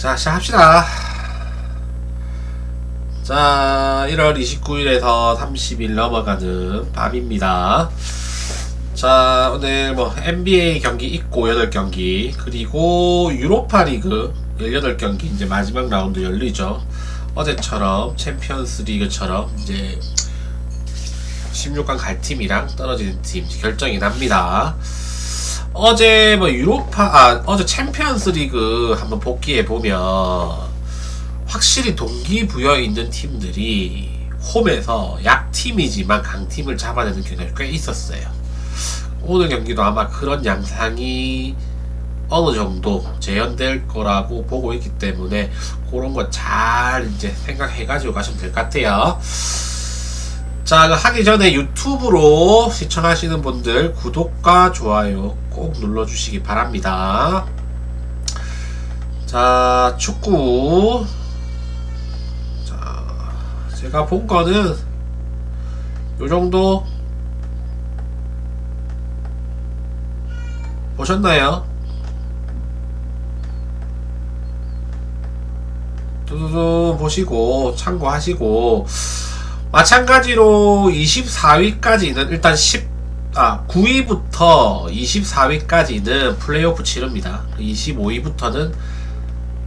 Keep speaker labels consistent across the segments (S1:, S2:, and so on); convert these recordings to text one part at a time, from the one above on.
S1: 자, 시작합시다. 자, 1월 29일에서 30일 넘어가는 밤입니다. 자, 오늘 뭐 NBA 경기 있고 8경기, 그리고 유로파 리그 18경기 이제 마지막 라운드 열리죠. 어제처럼 챔피언스 리그처럼 이제 16강 갈 팀이랑 떨어지는 팀 결정이 납니다. 어제 뭐 유로파 아 어제 챔피언스 리그 한번 복귀해 보면 확실히 동기부여 있는 팀들이 홈에서 약팀이지만 강팀을 잡아내는 경우가 꽤 있었어요. 오늘 경기도 아마 그런 양상이 어느 정도 재현될 거라고 보고 있기 때문에 그런 거 잘 이제 생각해가지고 가시면 될 것 같아요. 자, 그 하기 전에 유튜브로 시청하시는 분들 구독과 좋아요 꼭 눌러주시기 바랍니다. 자, 축구. 자, 제가 본 거는 요 정도 보셨나요? 두두두 보시고 참고하시고 마찬가지로 24위까지는 일단 10, 아, 9위부터 24위까지는 플레이오프 치릅니다. 25위부터는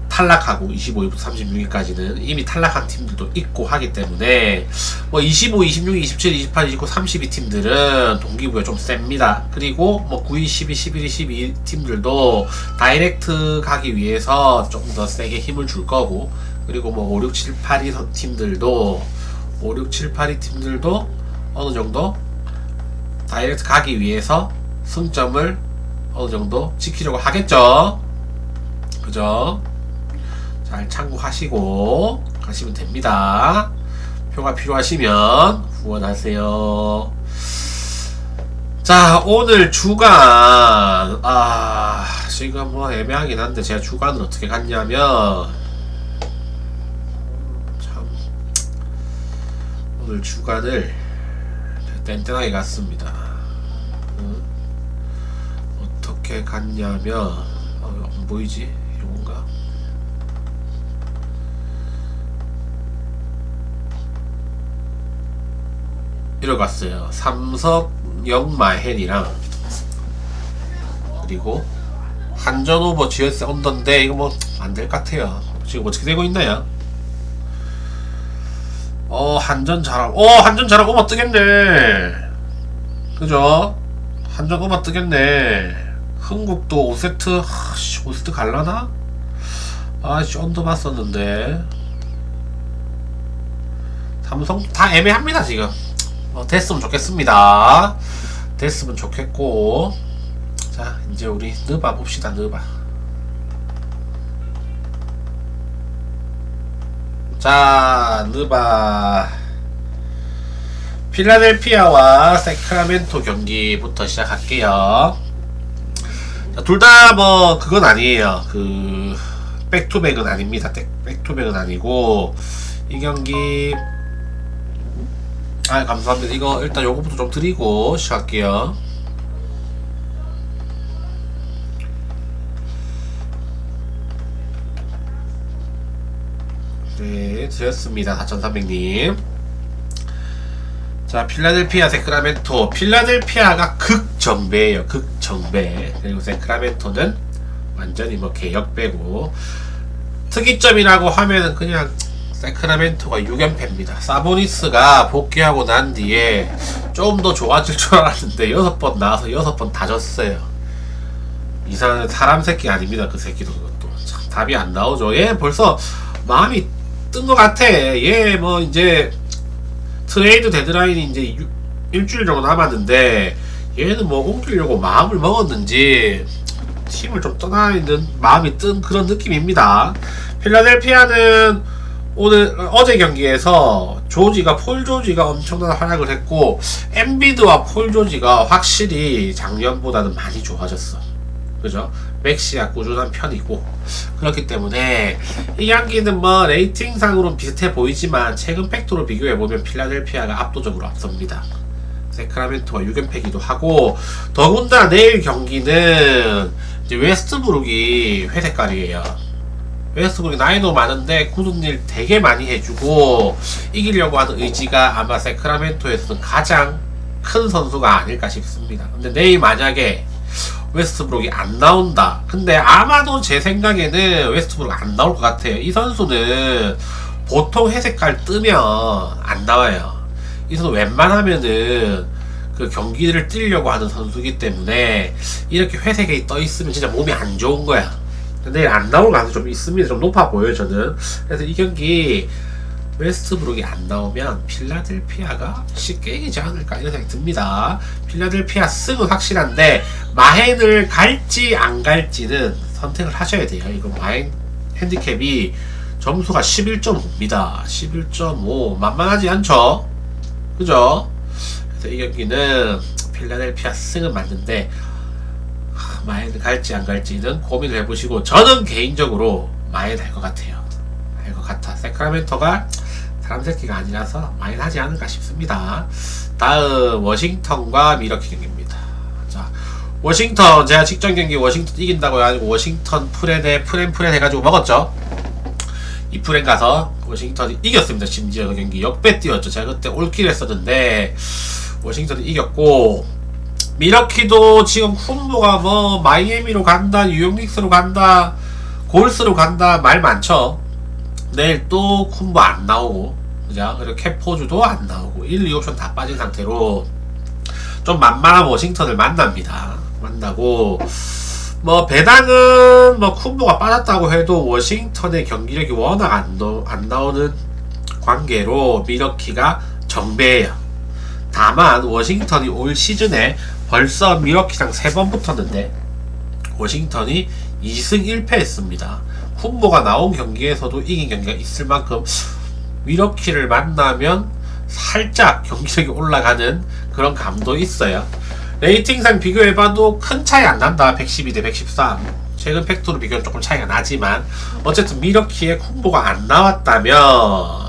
S1: 탈락하고 25위부터 36위까지는 이미 탈락한 팀들도 있고 하기 때문에 뭐 25, 26, 27, 28, 29, 32 팀들은 동기부여 좀 셉니다. 그리고 뭐 9위, 10위, 11위, 12위 팀들도 다이렉트 가기 위해서 좀더 세게 힘을 줄 거고 그리고 뭐 5, 6, 7, 8위 팀들도 5, 6, 7, 8위 팀들도 어느 정도 다이렉트 가기 위해서 승점을 어느 정도 지키려고 하겠죠. 그죠? 잘 참고하시고 가시면 됩니다. 표가 필요하시면 후원하세요. 자, 오늘 주간, 아, 지금 뭐 애매하긴 한데 제가 주간을 어떻게 갔냐면, 참, 오늘 주간을 땡땡하게 갔습니다. 어떻게 갔냐면, 어, 안 보이지? 이건가? 이러 갔어요. 삼석 영마헨이랑 그리고 한전 오버 GS 언더인데 이거 뭐 안 될 것 같아요. 지금 어떻게 되고 있나요? 어 한전 잘하고 어 한전 잘하고 오버 뜨겠네. 그죠? 한전 오버 뜨겠네. 흥국도 5세트 하씨 5세트 갈라나? 아씨 언더 봤었는데 삼성 다 애매합니다 지금. 어, 됐으면 좋겠습니다. 됐으면 좋겠고. 자, 이제 우리 느바 봅시다, 느바. 자, 느바. 필라델피아와 세크라멘토 경기부터 시작할게요. 둘 다 뭐, 그건 아니에요. 그, 백투백은 아닙니다. 백- 백투백은 아니고, 이 경기 아 감사합니다. 이거 일단 요거부터 좀 드리고 시작할게요. 네, 드렸습니다. 4,300님. 자, 필라델피아 세크라멘토. 필라델피아가 극정배예요. 극 정배. 그리고 세크라멘토는 완전히 뭐 개역배고. 특이점이라고 하면은 그냥 세크라멘토가 6연패입니다. 사보니스가 복귀하고 난 뒤에 좀 더 좋아질 줄 알았는데 6번 나와서 6번 다 졌어요. 이상한 사람 새끼 아닙니다. 그 새끼도 그것도. 참 답이 안 나오죠. 얘 벌써 마음이 뜬 것 같아. 얘 뭐 이제 트레이드 데드라인이 이제 유- 일주일 정도 남았는데 얘는 뭐 옮기려고 마음을 먹었는지 팀을 좀 떠나야 되는 마음이 뜬 그런 느낌입니다. 필라델피아는 오늘 어제 경기에서 조지가 폴 조지가 엄청난 활약을 했고 엠비드와 폴 조지가 확실히 작년보다는 많이 좋아졌어. 그죠? 맥시가 꾸준한 편이고 그렇기 때문에 이 경기는 뭐 레이팅상으로는 비슷해 보이지만 최근 팩토로 비교해 보면 필라델피아가 압도적으로 앞섭니다. 세크라멘토가 6연 패기도 하고 더군다나 내일 경기는 이제 웨스트브룩이 회색깔이에요. 웨스트브룩이 나이도 많은데 굳은 일 되게 많이 해주고 이기려고 하는 의지가 아마 세크라멘토에서는 가장 큰 선수가 아닐까 싶습니다. 근데 내일 만약에 웨스트브룩이 안 나온다. 근데 아마도 제 생각에는 웨스트브룩 안 나올 것 같아요. 이 선수는 보통 회색깔 뜨면 안 나와요. 이 선수 웬만하면은 그 경기를 뛰려고 하는 선수이기 때문에 이렇게 회색에 떠 있으면 진짜 몸이 안 좋은 거야. 근데 안 나올 가능성이 좀 있습니다. 좀 높아 보여요, 저는. 그래서 이 경기 웨스트브룩이 안 나오면 필라델피아가 쉽게 이기지 않을까 이런 생각이 듭니다. 필라델피아 승은 확실한데 마헨을 갈지 안 갈지는 선택을 하셔야 돼요. 이거 마헨 핸디캡이 점수가 11.5입니다. 11.5 만만하지 않죠? 그죠? 그래서 이 경기는 필라델피아 승은 맞는데 하, 마헨을 갈지 안 갈지는 고민을 해보시고 저는 개인적으로 마헨 할것 같아요. 할 것 같아. 세크라멘토가 사람 새끼가 아니라서 많이 하지 않을까 싶습니다. 다음 워싱턴과 미러키 경기입니다. 자, 워싱턴 제가 직전 경기 워싱턴 이긴다고 해가지고 워싱턴 프렌에 프렌 프렌 해가지고 먹었죠. 이 프렌 가서 워싱턴이 이겼습니다. 심지어 그 경기 역배 뛰었죠. 제가 그때 올킬 했었는데 워싱턴이 이겼고 미러키도 지금 훈보가 뭐 마이애미로 간다, 뉴욕닉스로 간다, 골스로 간다 말 많죠. 내일 또 쿤보 안 나오고 그죠? 그리고 캐포주도 안 나오고 1, 2옵션 다 빠진 상태로 좀 만만한 워싱턴을 만납니다. 만나고 뭐 배당은 뭐 쿤보가 빠졌다고 해도 워싱턴의 경기력이 워낙 안, 나- 안 나오는 관계로 미러키가 정배예요. 다만 워싱턴이 올 시즌에 벌써 미러키랑 3번 붙었는데 워싱턴이 2승 1패 했습니다. 훈보가 나온 경기에서도 이긴 경기가 있을 만큼 미러키를 만나면 살짝 경기력이 올라가는 그런 감도 있어요. 레이팅상 비교해봐도 큰 차이 안 난다. 112 대 113. 최근 팩토로 비교는 조금 차이가 나지만 어쨌든 미러키의 콤보가 안 나왔다면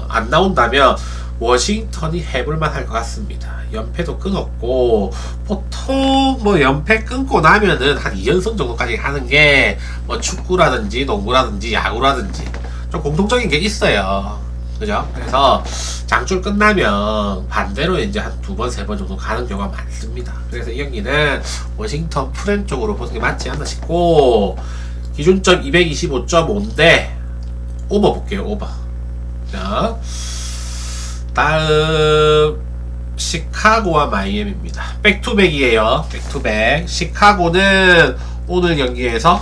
S1: 안 나온다면 워싱턴이 해볼만 할 것 같습니다. 연패도 끊었고 보통 뭐 연패 끊고 나면은 한 2연승 정도까지 하는 게 뭐 축구라든지 농구라든지 야구라든지 좀 공통적인 게 있어요. 그죠? 그래서 장출 끝나면 반대로 이제 한 두 번, 세 번 정도 가는 경우가 많습니다. 그래서 이 경기는 워싱턴 프렌 쪽으로 보는 게 맞지 않나 싶고 기준점 225.5인데 오버 볼게요, 오버. 자, 다음 시카고와 마이애미입니다. 백투백이에요. 백투백. 시카고는 오늘 경기에서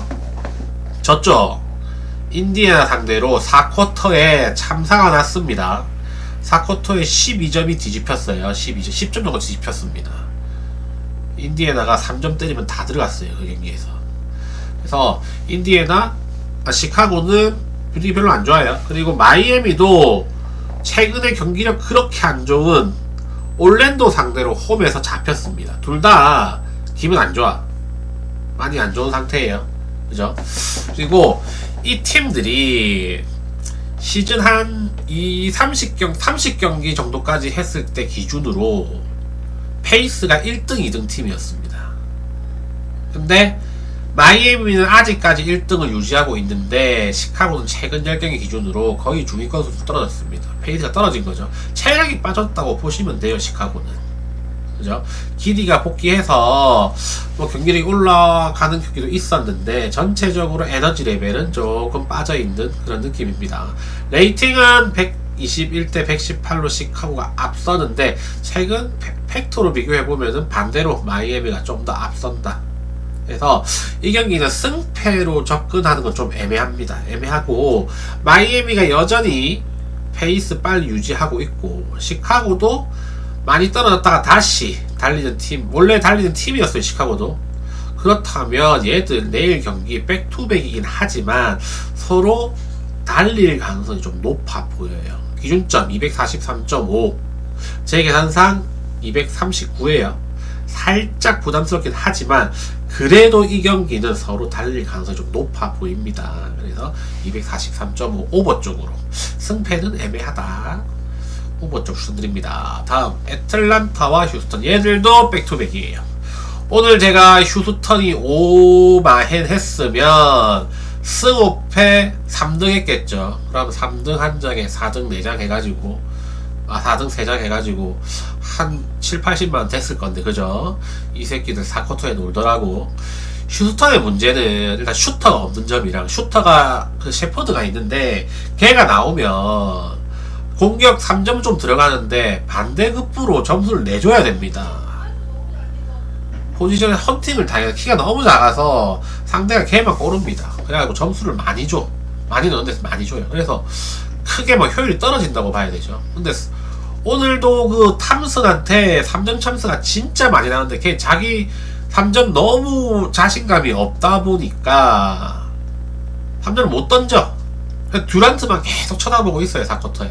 S1: 졌죠. 인디애나 상대로 4쿼터에 참사가 났습니다. 4쿼터에 12점이 뒤집혔어요. 12점, 10점 정도 뒤집혔습니다. 인디애나가 3점 때리면 다 들어갔어요. 그 경기에서. 그래서 인디애나, 아, 시카고는 분위기 별로 안 좋아요. 그리고 마이애미도 최근에 경기력 그렇게 안 좋은 올랜도 상대로 홈에서 잡혔습니다. 둘 다 기분 안 좋아. 많이 안 좋은 상태예요. 그죠? 그리고 이 팀들이 시즌 한이 30경 30경기 정도까지 했을 때 기준으로 페이스가 1등, 2등 팀이었습니다. 근데 마이애미는 아직까지 1등을 유지하고 있는데 시카고는 최근 10경기 기준으로 거의 중위권 수준 떨어졌습니다. 페이스가 떨어진 거죠. 체력이 빠졌다고 보시면 돼요, 시카고는. 그죠? 기디가 복귀해서 뭐 경기력이 올라가는 경기도 있었는데 전체적으로 에너지 레벨은 조금 빠져 있는 그런 느낌입니다. 레이팅은 121대 118로 시카고가 앞서는데 최근 팩- 팩토로 비교해 보면은 반대로 마이애미가 좀 더 앞선다. 그래서 이 경기는 승패로 접근하는 건 좀 애매합니다. 애매하고 마이애미가 여전히 페이스 빨리 유지하고 있고 시카고도 많이 떨어졌다가 다시 달리는 팀 원래 달리는 팀이었어요 시카고도 그렇다면 얘들 내일 경기 백투백이긴 하지만 서로 달릴 가능성이 좀 높아 보여요 기준점 243.5 제 계산상 239예요 살짝 부담스럽긴 하지만 그래도 이 경기는 서로 달릴 가능성이 좀 높아 보입니다. 그래서 243.5 오버 쪽으로 승패는 애매하다. 오버 쪽 추천드립니다. 다음 애틀란타와 휴스턴 얘들도 백투백이에요. 오늘 제가 휴스턴이 오마헨 했으면 스오페 3등 했겠죠. 그럼 3등 한 장에 4등 4장 해가지고, 아, 4등 3장 해가지고, 한 7, 80만 됐을 건데, 그죠? 이 새끼들 4쿼터에 놀더라고. 슈터의 문제는 일단 슈터가 없는 점이랑 슈터가 그 셰퍼드가 있는데 걔가 나오면 공격 3점 좀 들어가는데 반대급부로 점수를 내줘야 됩니다. 포지션에 헌팅을 당해서 키가 너무 작아서 상대가 걔만 꼬릅니다. 그래가지고 점수를 많이 줘. 많이 넣는데 많이 줘요. 그래서 크게 뭐 효율이 떨어진다고 봐야 되죠. 근데 오늘도 그 탐슨한테 3점 참스가 진짜 많이 나는데 걔 자기 3점 너무 자신감이 없다 보니까 3점을 못 던져. 듀란트만 계속 쳐다보고 있어요, 4쿼터에.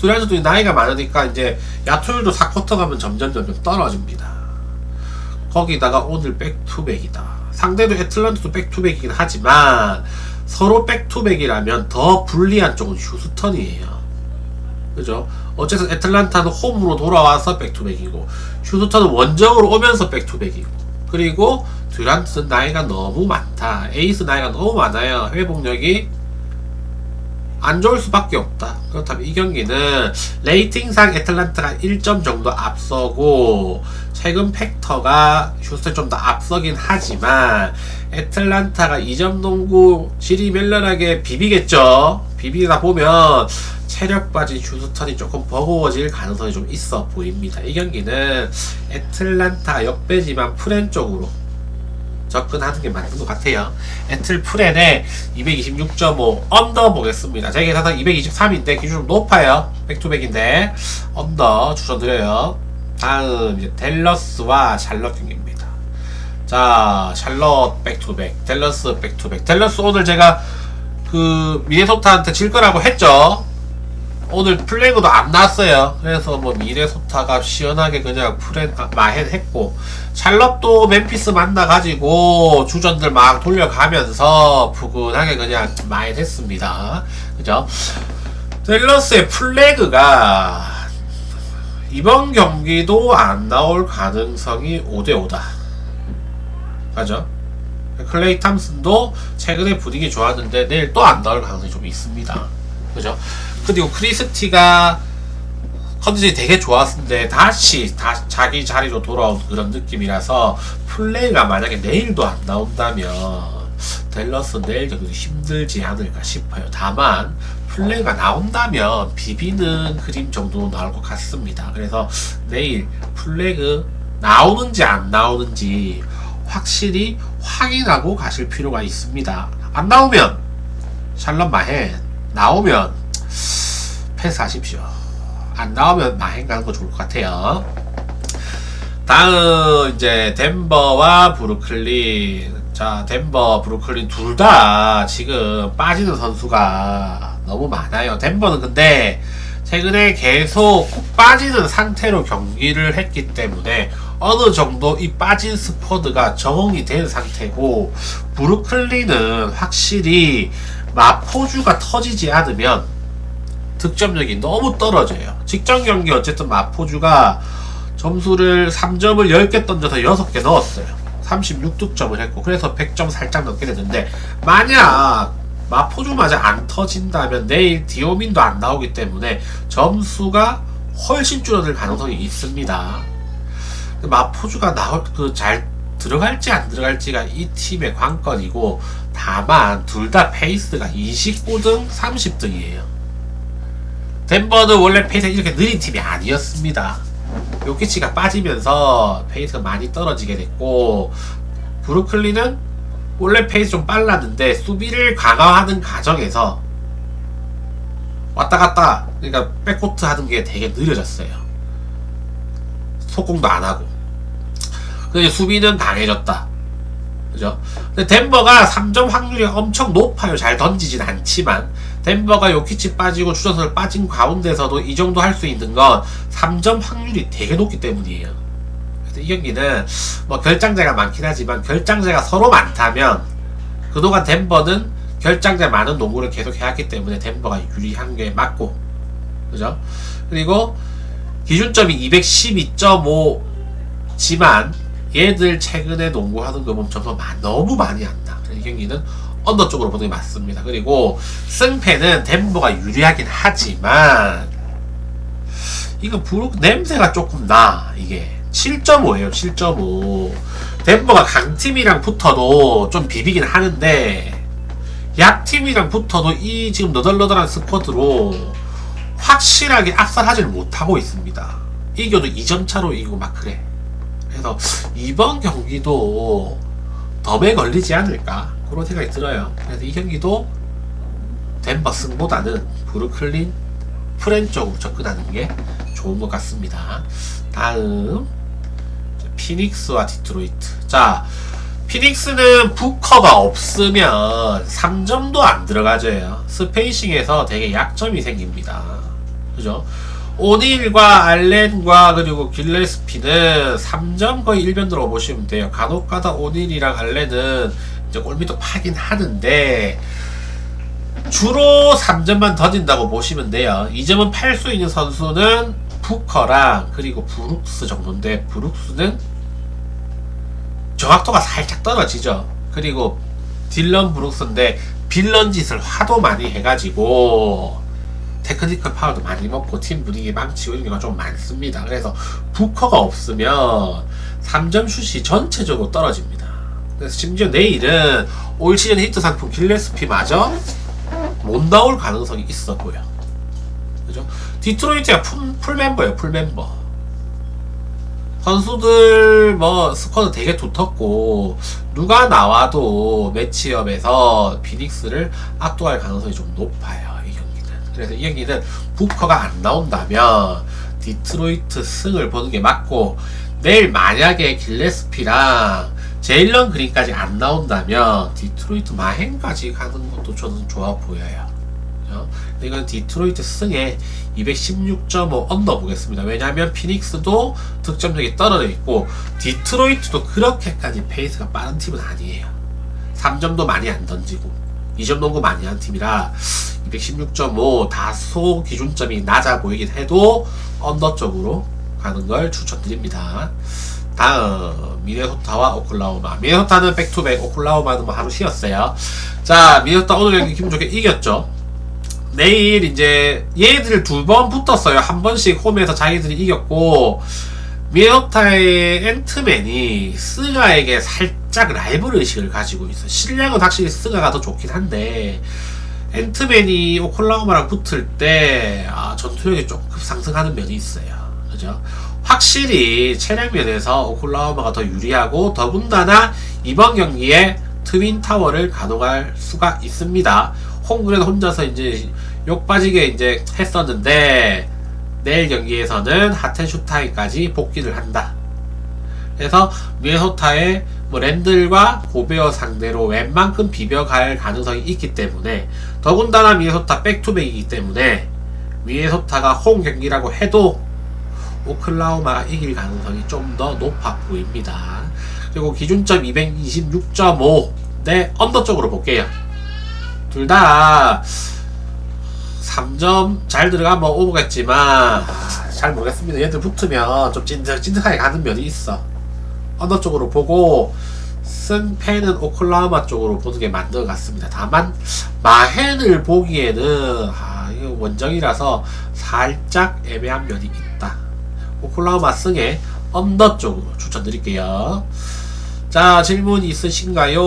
S1: 듀란트도 나이가 많으니까 이제 야투율도 4쿼터 가면 점점 점점 떨어집니다. 거기다가 오늘 백투백이다. 상대도 애틀란트도 백투백이긴 하지만 서로 백투백이라면 더 불리한 쪽은 휴스턴이에요. 그죠? 어쨌든 애틀란타는 홈으로 돌아와서 백투백이고 휴스턴은 원정으로 오면서 백투백이고 그리고 듀란트는 나이가 너무 많다. 에이스 나이가 너무 많아요. 회복력이 안 좋을 수밖에 없다. 그렇다면 이 경기는 레이팅상 애틀란타가 1점 정도 앞서고 최근 팩터가 휴스턴이 좀더 앞서긴 하지만 애틀란타가 2점 농구 질이 멜련하게 비비겠죠. 비비다 보면 체력 빠진 휴스턴이 조금 버거워질 가능성이 좀 있어 보입니다. 이 경기는 애틀란타 역배지만 프렌 쪽으로 접근하는 게 맞는 것 같아요. 애틀 프렌에 226.5 언더 보겠습니다. 제 계산은 223인데 기준 좀 높아요. 백투백인데 언더 추천드려요. 다음 이제 델러스와 샬럿 경기입니다. 자 샬럿 백투백, 델러스 백투백. 델러스 오늘 제가 그 미네소타한테 질 거라고 했죠. 오늘 플래그도 안 났어요. 그래서 뭐 미네소타가 시원하게 그냥 프렌 아, 마헨 했고 샬럿도 멤피스 만나가지고 주전들 막 돌려가면서 푸근하게 그냥 마헨 했습니다. 그죠? 델러스의 플래그가 이번 경기도 안 나올 가능성이 5대5다. 맞죠? 클레이 탐슨도 최근에 분위기 좋았는데 내일 또 안 나올 가능성이 좀 있습니다. 그죠? 그리고 크리스티가 컨디션이 되게 좋았는데 다시 다 자기 자리로 돌아온 그런 느낌이라서 플레이가 만약에 내일도 안 나온다면 델러스 내일 경기도 힘들지 않을까 싶어요. 다만 플레이가 나온다면 비비는 그림 정도 나올 것 같습니다. 그래서 내일 플래그 나오는지 안 나오는지 확실히 확인하고 가실 필요가 있습니다. 안 나오면 샬럿 마헨 나오면 패스하십시오. 안 나오면 마행 가는 거 좋을 것 같아요. 다음 이제 덴버와 브루클린. 자, 덴버, 브루클린 둘 다 지금 빠지는 선수가 너무 많아요. 덴버는 근데 최근에 계속 빠지는 상태로 경기를 했기 때문에 어느 정도 이 빠진 스쿼드가 적응이 된 상태고 브루클린은 확실히 마포주가 터지지 않으면 득점력이 너무 떨어져요. 직전 경기 어쨌든 마포주가 점수를 3점을 10개 던져서 6개 넣었어요. 36득점을 했고 그래서 100점 살짝 넘게 됐는데 만약 마포주마저 안 터진다면 내일 디오민도 안 나오기 때문에 점수가 훨씬 줄어들 가능성이 있습니다. 마포주가 나올 그 잘 들어갈지 안 들어갈지가 이 팀의 관건이고 다만 둘 다 페이스가 29등, 30등이에요. 덴버는 원래 페이스가 이렇게 느린 팀이 아니었습니다. 요키치가 빠지면서 페이스가 많이 떨어지게 됐고 브루클린은 원래 페이스 좀 빨랐는데 수비를 강화하는 과정에서 왔다 갔다 그러니까 백코트 하는 게 되게 느려졌어요. 속공도 안 하고. 근데 수비는 강해졌다. 그죠? 근데 덴버가 3점 확률이 엄청 높아요. 잘 던지진 않지만. 덴버가 요키치 빠지고 주전설 빠진 가운데서도 이 정도 할 수 있는 건 3점 확률이 되게 높기 때문이에요. 그래서 이 경기는 뭐 결장자가 많긴 하지만 결장자가 서로 많다면 그동안 덴버는 결장자 많은 농구를 계속 해왔기 때문에 덴버가 유리한 게 맞고 그죠? 그리고 기준점이 212.5지만 얘들 최근에 농구하는 거 보면 점수가 마- 너무 많이 안 나. 이 경기는 언더 쪽으로 보는 게 맞습니다. 그리고 승패는 덴버가 유리하긴 하지만 이거 브룩 냄새가 조금 나 이게. 7.5예요 7.5 덴버가 강팀이랑 붙어도 좀 비비긴 하는데 약팀이랑 붙어도 이 지금 너덜너덜한 스쿼드로 확실하게 압살하지를 못하고 있습니다. 이겨도 2점 차로 이기고 막 그래. 그래서 이번 경기도 덤에 걸리지 않을까 그런 생각이 들어요 그래서 이 경기도 덴버 승보다는 브루클린 프렌 쪽으로 접근하는 게 좋은 것 같습니다. 다음 자, 피닉스와 디트로이트. 자, 피닉스는 부커가 없으면 3점도 안 들어가져요. 스페이싱에서 되게 약점이 생깁니다. 그죠? 오닐과 알렌과 그리고 길레스피는 3점 거의 일변으로 보시면 돼요. 간혹가다 오닐이랑 알렌은 이제 골밑도 파긴 하는데 주로 3점만 던진다고 보시면 돼요. 2점은 팔 수 있는 선수는 부커랑 그리고 브룩스 정도인데 브룩스는 정확도가 살짝 떨어지죠. 그리고 딜런 브룩스인데 빌런 짓을 하도 많이 해가지고 테크니컬 파워도 많이 먹고 팀 분위기 망치고 이런 경우가 좀 많습니다. 그래서 부커가 없으면 3점 슛이 전체적으로 떨어집니다. 그래서 심지어 내일은 올 시즌 히트 상품 길레스피마저 못 나올 가능성이 보여. 그죠? 디트로이트가 풀, 풀 멤버예요, 풀 멤버. 선수들 뭐 스쿼드 되게 두텁고 누가 나와도 매치업에서 피닉스를 압도할 가능성이 좀 높아요 이 경기는 그래서 이 경기는 부커가 안 나온다면 디트로이트 승을 보는 게 맞고 내일 만약에 길레스피랑 제일런 그린까지 안 나온다면 디트로이트 마행까지 가는 것도 저는 좋아 보여요. 근데 이건 디트로이트 승에 216.5 언더 보겠습니다. 왜냐하면 피닉스도 득점력이 떨어져 있고 디트로이트도 그렇게까지 페이스가 빠른 팀은 아니에요. 3점도 많이 안 던지고 2점 농구 많이 한 팀이라 216.5 다소 기준점이 낮아 보이긴 해도 언더 쪽으로 가는 걸 추천드립니다. 다음 미네소타와 오클라호마. 미네소타는 백투백 오클라호마는 뭐 하루 쉬었어요. 자 미네소타 오늘 경기 기분 좋게 이겼죠? 내일 이제 얘들 두 번 붙었어요. 한 번씩 홈에서 자기들이 이겼고 미네소타의 앤트맨이 스가에게 살짝 라이벌 의식을 가지고 있어 실력은 확실히 스가가 더 좋긴 한데 앤트맨이 오클라호마랑 붙을 때 아, 전투력이 조금 상승하는 면이 있어요. 그죠 확실히 체력 면에서 오클라호마가 더 유리하고 더군다나 이번 경기에 트윈 타워를 가동할 수가 있습니다. 홈그랜 혼자서 이제 욕 빠지게 이제 했었는데 내일 경기에서는 하텐슈타인까지 복귀를 한다. 그래서 미네소타의 뭐 랜들과 고베어 상대로 웬만큼 비벼갈 가능성이 있기 때문에 더군다나 미네소타 백투백이기 때문에 미네소타가 홈 경기라고 해도 오클라호마가 이길 가능성이 좀 더 높아 보입니다. 그리고 기준점 226.5 대 언더 쪽으로 볼게요. 둘 다 3점 잘 들어가면 오버겠지만 아, 잘 모르겠습니다. 얘들 붙으면 좀 찐득, 찐득하게 가는 면이 있어. 언더 쪽으로 보고 승패는 오클라호마 쪽으로 보는 게 맞는 것 같습니다. 다만 마헨을 보기에는 아, 원정이라서 살짝 애매한 면이 있다. 오클라호마 승에 언더 쪽으로 추천드릴게요. 자, 질문 있으신가요?